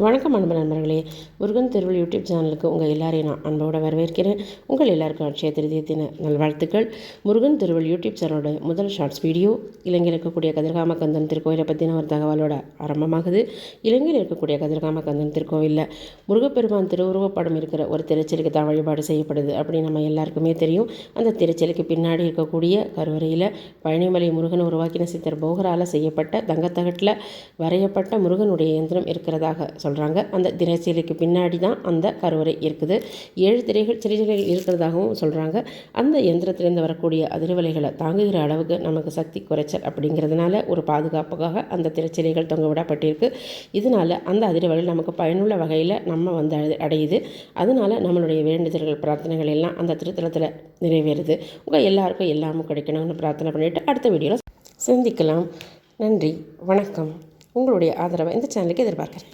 வணக்கம் அன்பு நண்பர்களே. முருகன் திருவள் யூடியூப் சேனலுக்கு உங்கள் எல்லாரையும் நான் அன்போடு வரவேற்கிறேன். உங்கள் எல்லாருக்கும் அட்சய திருதியத்தின நல்வாழ்த்துக்கள். முருகன் திருவள் யூடியூப் சேனலோட முதல் ஷார்ட்ஸ் வீடியோ இலங்கையில் இருக்கக்கூடிய கதிர்காம கந்தன் திருக்கோயிலை பற்றின ஒரு தகவலோட ஆரம்பமாகுது. இலங்கையில் இருக்கக்கூடிய கதிர்காம கந்தன் திருக்கோவிலில் முருகப்பெருமான் திருவுருவப்படம் இருக்கிற ஒரு திருச்சலுக்கு தான் வழிபாடு செய்யப்படுது அப்படின்னு நம்ம எல்லாருக்குமே தெரியும். அந்த திருச்சலுக்கு பின்னாடி இருக்கக்கூடிய கருவறையில் பழனிமலை முருகன் உருவாக்கின சித்தர் போகரால் செய்யப்பட்ட தங்கத்தகட்டில் வரையப்பட்ட முருகனுடைய இயந்திரம் இருக்கிறதாக சொல்கிறாங்க அந்த திரைசீலைக்கு பின்னாடி தான் அந்த கருவறை இருக்குது. ஏழு திரைகள் சிறைகள் இருக்கிறதாகவும் சொல்கிறாங்க அந்த எந்திரத்திலேருந்து வரக்கூடிய அதிர்வலைகளை தாங்குகிற அளவுக்கு நமக்கு சக்தி குறைச்சல் அப்படிங்கிறதுனால ஒரு பாதுகாப்புக்காக அந்த திரைச்சிலைகள் தொங்க விடப்பட்டிருக்கு. இதனால் அந்த அதிர்வலை நமக்கு பயனுள்ள வகையில் நம்ம வந்து அடையுது. அதனால் நம்மளுடைய வேண்டுதல்கள் பிரார்த்தனைகள் எல்லாம் அந்த திருத்தலத்தில் நிறைவேறுது. உங்கள் எல்லாருக்கும் எல்லாமும் கிடைக்கணும்னு பிரார்த்தனை பண்ணிவிட்டு அடுத்த வீடியோவில் சந்திக்கலாம். நன்றி வணக்கம். உங்களுடைய ஆதரவை இந்த சேனலுக்கு எதிர்பார்க்குறேன்.